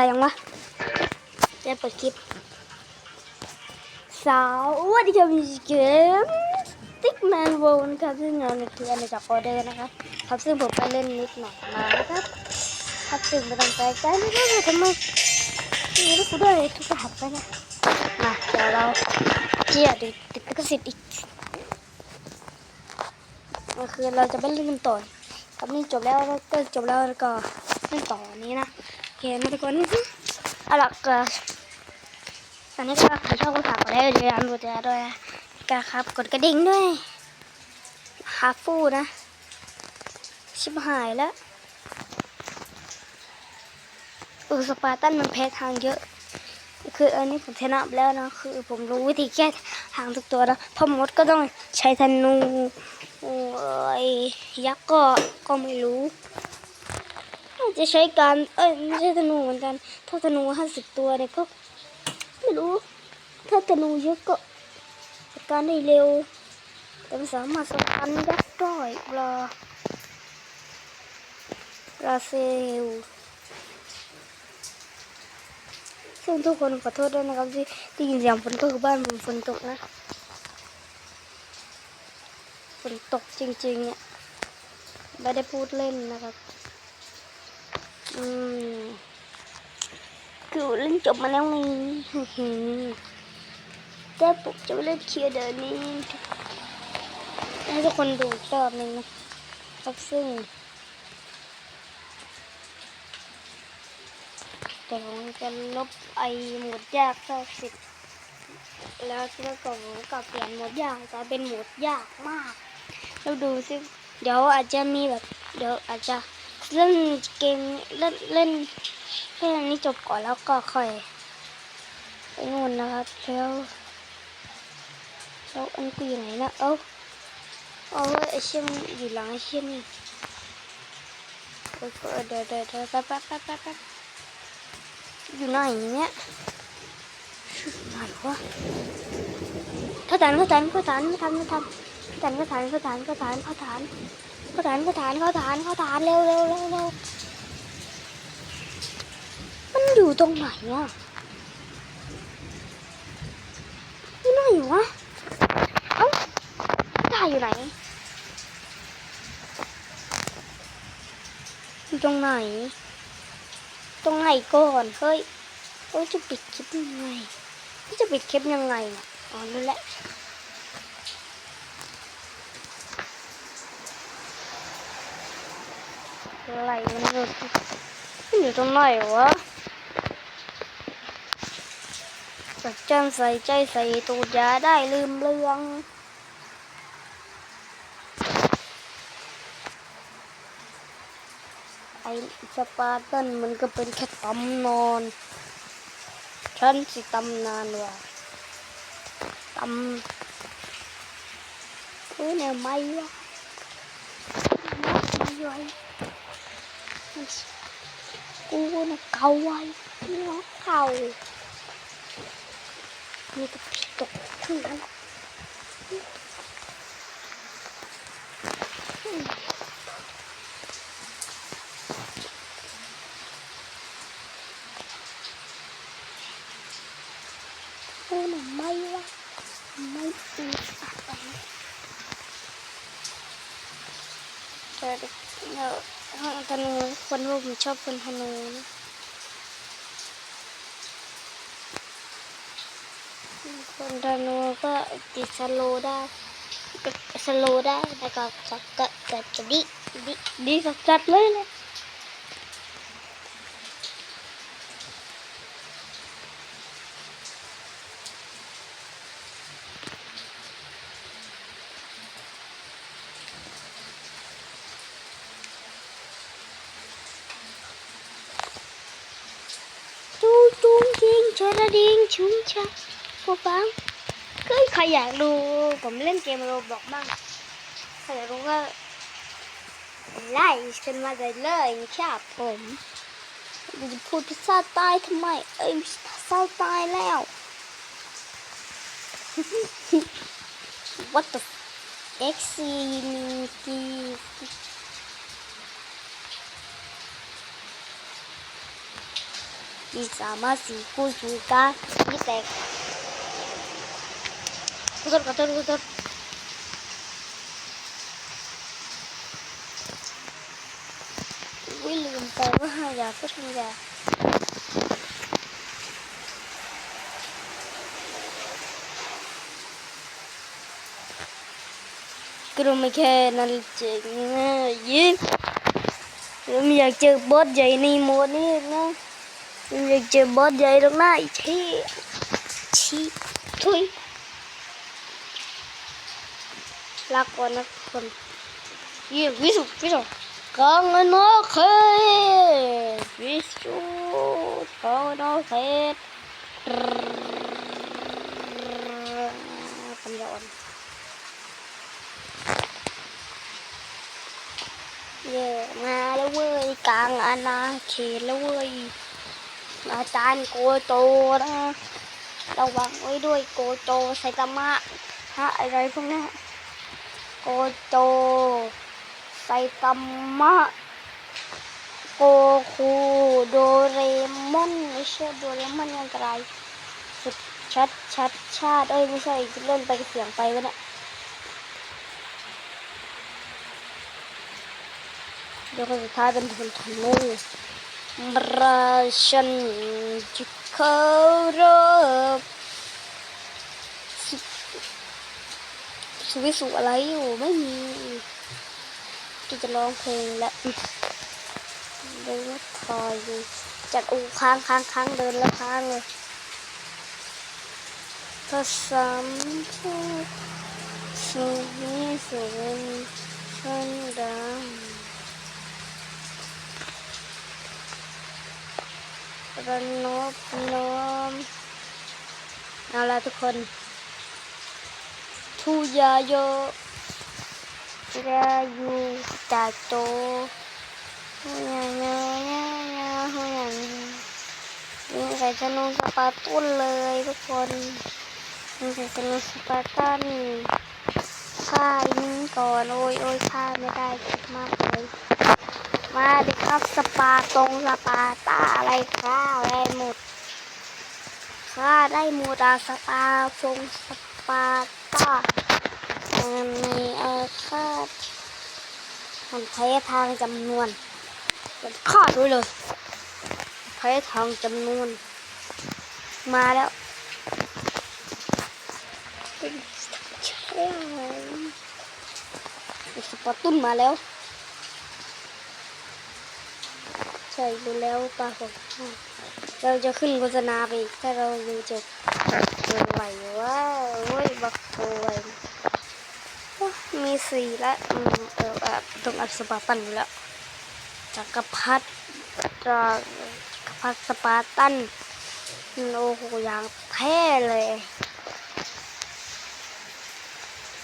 ถ่ายยังวะจะเปิดคลิปสวัสดีครับเกมติ๊กแมนโวนะครับซึ่งเราเนี่ยคืออันจากออเดอร์นะครับครับซึ่งผมไปเล่นนิดหน่อยมาครับครับซึ่งไม่ต้องแปลกใจนะครับว่าทำไมมีลูกด้วยทุกรหัสไปนะมาเดี๋ยวเราเกียร์ติดติดลิขสิทธิ์อีกก็คือเราจะไปเล่นกันต่อครับนี่จบแล้วก็จบแล้วแล้วก็เล่นต่อนี้นะ เคนะทุกคนเอาล่ะก็ตอนนี้ก็ใครชอบก็ฝากกดไลค์กดแชร์กดแชร์ด้วยกครับกดกระดิ่งด้วยฮาฟูนะ ชิบหายแล้วออสปาร์ตันมันแพ้ทางเยอะ คืออันนี้ผมชนะไปแล้วนะ คือผมรู้วิธีแก้ทางทุกตัวแล้วพ่อมดก็ต้องใช้ธนูเอ่อยักษ์ก็ก็ไม่รู้ จะใช้การ เอ้ยไม่ใช่ธนูเหมือนกัน ถ้าธนูห้าสิบตัวเนี่ยก็ไม่รู้ ถ้าธนูเยอะก็จัดการได้เร็ว แต่มันสามารถสตันยักษ์ได้บลาบราเซลซึ่งทุกคนขอโทษด้วยนะครับที่ที่ยินเสียงฝนตกคือบ้านผมฝนตกนะฝนตกจริงๆอะไม่ได้พูดเล่นนะครับ อืมคือเล่นจบมาแล้วไงแต่ผมจะไม่เล่นเคียร์เดี๋ยวนี้ให้ทุกคนดูอีกรอบหนึงนะครับซึ่งแต่ผมจะลบไอหมดยากเข้าสิบแล้วแล้วก็ผมก็เปลี่ยนหมดยากกลายเป็นหมดยากมาก แล้วดูสิเดี๋ยวอาจจะมีแบบ เดี๋ยวอาจจะ เล่นเกมเล่นเล่นแค่นอันนี้จบก่อนแล้วก็ค่อยไปนู่นนะครับแล้วแล้วอันกูอยู่ไหนนะเอ้าเอาเว้ยไอเชี่ยมอยู่หลังไอเชี่ยนี่เดี๋ยวเดี๋ยวเดี๋ยวแป๊บแป๊บแป๊บแป๊บอยู่ไหนเนี่ยไหนวะข้าฐานข้าฐานข้าฐานไม่ทำไม่ทำข้าฐานข้าฐานข้าฐานข้าฐานข้าฐาน ข้าฐานเข้าฐานเข้าฐานเข้าฐานเร็วเร็วเร็วเร็วมันอยู่ตรงไหนอะอยู่ไหนวะเอ้าได้อยู่ไหน อยู่ตรงไหน ตรงไหนก่อนเฮ้ยโอ้ยจะปิดคลิปยังไงจะปิดคลิปยังไงอ๋อนั่นแหละ อะไรมันอยู่มันอยู่ตรงไหนวะจัดจานใส่ใจใส่ตูดยาได้ลืมเรื่องไอ้สปาร์ตันมันก็เป็นแค่ตำนอน ฉันสิตำนานว่ะตำเฮ้ยเนี่ยไม่วะไม่ไหวกูนะเกาไว้เนื้อเ cô nó cầu ơi nó cầu như tập tục không ăn cô nó mây quá mây u Rồi, ห้องธนูคนว่าผมชอบคนธนูนะคนธนูก็ติดสโลได้ก็สโลได้แล้วก็ก็ก็ก็จะดิดีดีสัดเลยเลยจูจุงจิง ชะระดิงชุงชะผู้ฟังก็ใครอยากดูผมเล่นเกมโรบอกบ้างใครอยากรู้ก็ไล่ขึ้นมาได้เลยครับผมจะพูดภาษาใต้ทำไม เอ้ยภาษาใต้แล้ว What the X มีสามารถสีคูณสูการมีแตกขอโทษขอโทษขอโทษวิลืมไปว่าอยากพูดคำหยาก็รู้ไม่แค่นั้นเจ๋งนะยิ้มผมอยากเจอบอสใหญ่ในโมดนี้นะ ผมอยากเจอบอสใหญ่ตรงหน้าอีกทีชี้ทุยลาก่อนนะคนยี่วิสุวิสุกองนโอเควิสุกองนโอเคปัญญาอ่อนเย่มาแล้วเว้ยกลางอาณาเขตแล้วเว้ย อาจารย์โกโตนะระวังไว้ด้วยโกโตไซตามะฮะอะไรพวกนี้โกโตไซตามะโกคูโดเรมอนไม่ใช่โดเรมอนอันตรสุดชัดชัดชาติเอ้ยไม่ใช่เล่นไปเสียงไปวะเนี่ยเดี๋ยวคนสุดท้ายเป็นคนธนู ราชันจุเคารพสุสวิสุอะไรอยู่ไม่มีที่จะร้องเพลงและเดินรถอยอยู่จัดอูค้างค้างค้างเดินแล้วค้างเลยภาษาสุนิสุนชันดัง ระนบน้อมเอาละทุกคนทุยาโยรายูตาโตหุยาญาญาญาหุยายิงใส่ธนูสปาตุนเลยทุกคนยิงใส่ธนูสปาตันฆ่ายิงก่อนโอ้ยโอ้ยฆ่าไม่ได้คิดมากเลย มาดิครับสปาตรงสปาตาอะไรข้าได้หมดข้าได้หมดอาสปาทรงสปาตาในอาคาตมันแพ้ทางจำนวนมันขาดด้วยเลยแพ้ทางจำนวน มาแล้วเป็นใช่สปาตุ้นมาแล้ว ใช่ดูแล้วปลาผมเราจะขึ้นโฆษณาไปอีกถ้าเราดูจะเกินไหวว่าเว้ยบักโตไวโอ้มีสีละอืมเออแบบตรงอัศปาตันอยู่แล้วจักรพรรดิจักรพรรดิสปาร์ตันโอ้โหอย่างแท้เลย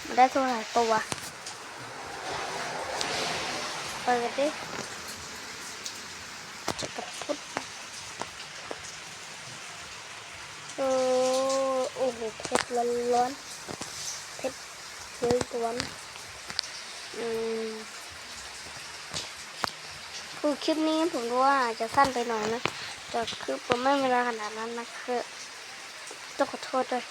มันได้เท่าไหร่ตัวเปิดดิ จะกระพุด โอ้โอ้โหเผ็ดร้อนร้อนเพชรเยอะกว่าอืมคือคลิปนี้ผมรู้ว่าจะสั้นไปหน่อยนะแต่คือผมไม่มีเวลาขนาดนั้นนะคือต้องขอโทษด้วย